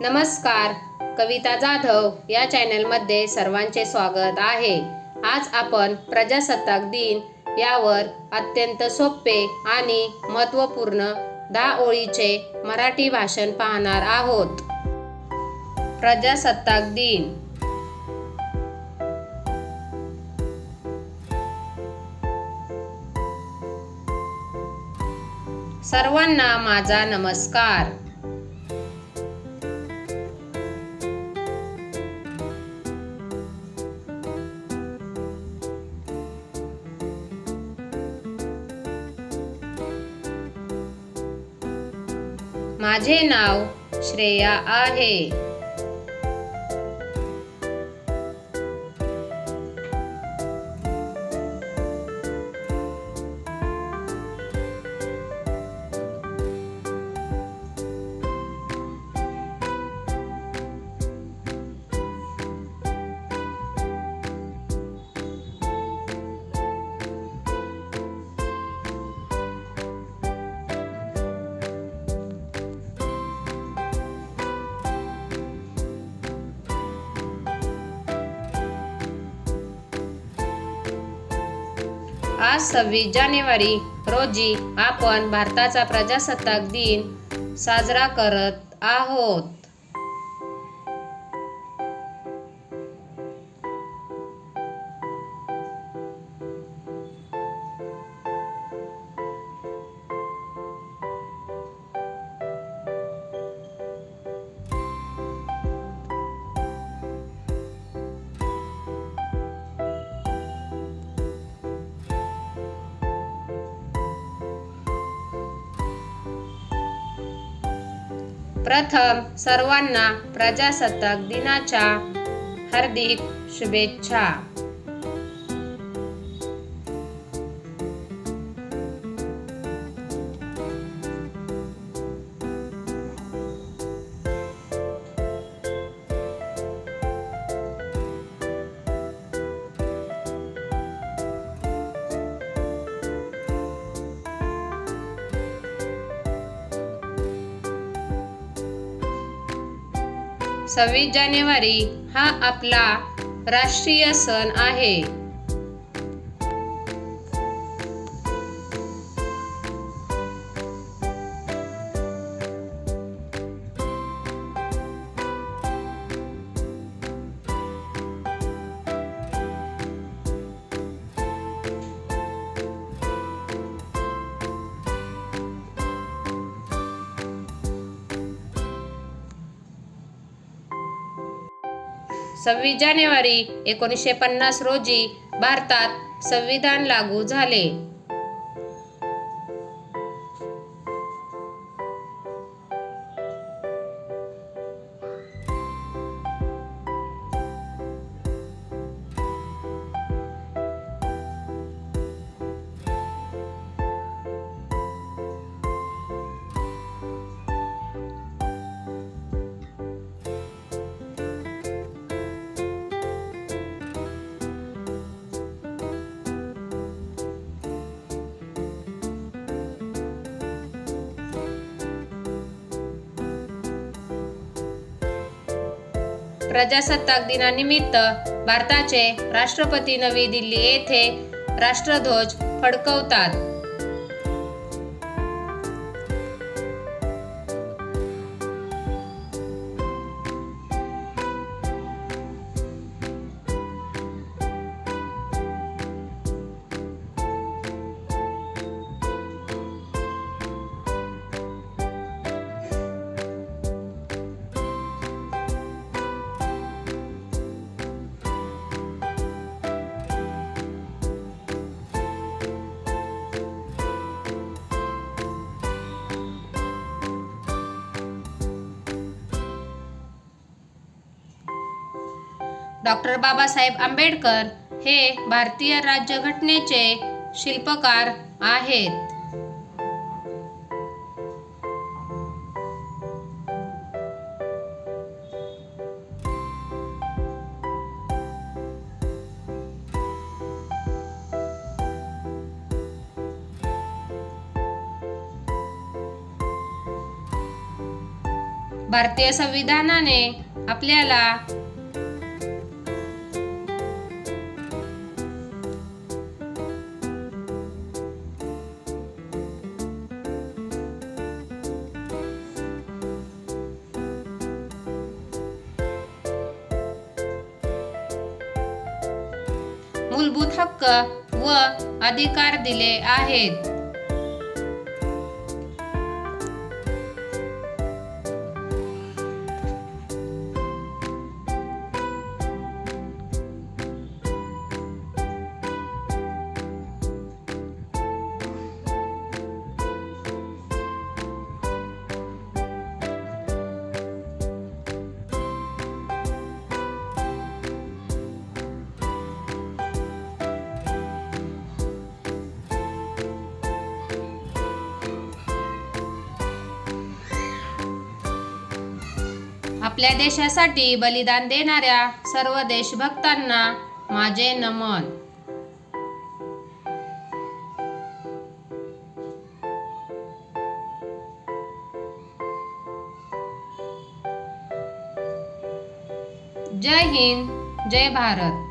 नमस्कार कविता जाधव या चॅनलमध्ये सर्वांचे स्वागत आहे. आज आपण प्रजासत्ताक दिन यावर अत्यंत सोपे आणि महत्त्वपूर्ण दहा ओळीचे मराठी भाषण पाहणार आहोत. प्रजासत्ताक दिन. सर्वांना माझा नमस्कार. माझे नाव श्रेया आहे. आज सव्वीस जानेवारी रोजी आपण भारताचा प्रजासत्ताक दिन साजरा करत आहोत. प्रथम सर्वांना प्रजासत्ताक दिनाच्या हार्दिक शुभेच्छा. सव्वीस जानेवारी हा आपला राष्ट्रीय सण आहे. सव्वीस जानेवारी एकोणीसशे पन्नास रोजी भारतात संविधान लागू झाले. प्रजासत्ताक दिनानिमित्त भारताचे राष्ट्रपती नवी दिल्ली येथे राष्ट्रध्वज फडकवतात. डॉक्टर बाबासाहेब आंबेडकर हे भारतीय राज्यघटनेचे शिल्पकार आहेत. भारतीय संविधानाने आपल्याला मूलभूत हक्क व अधिकार दिले आहेत. आपल्या देशासाठी बलिदान देणाऱ्या सर्व देशभक्तांना माझे नमन. जय हिंद जय भारत.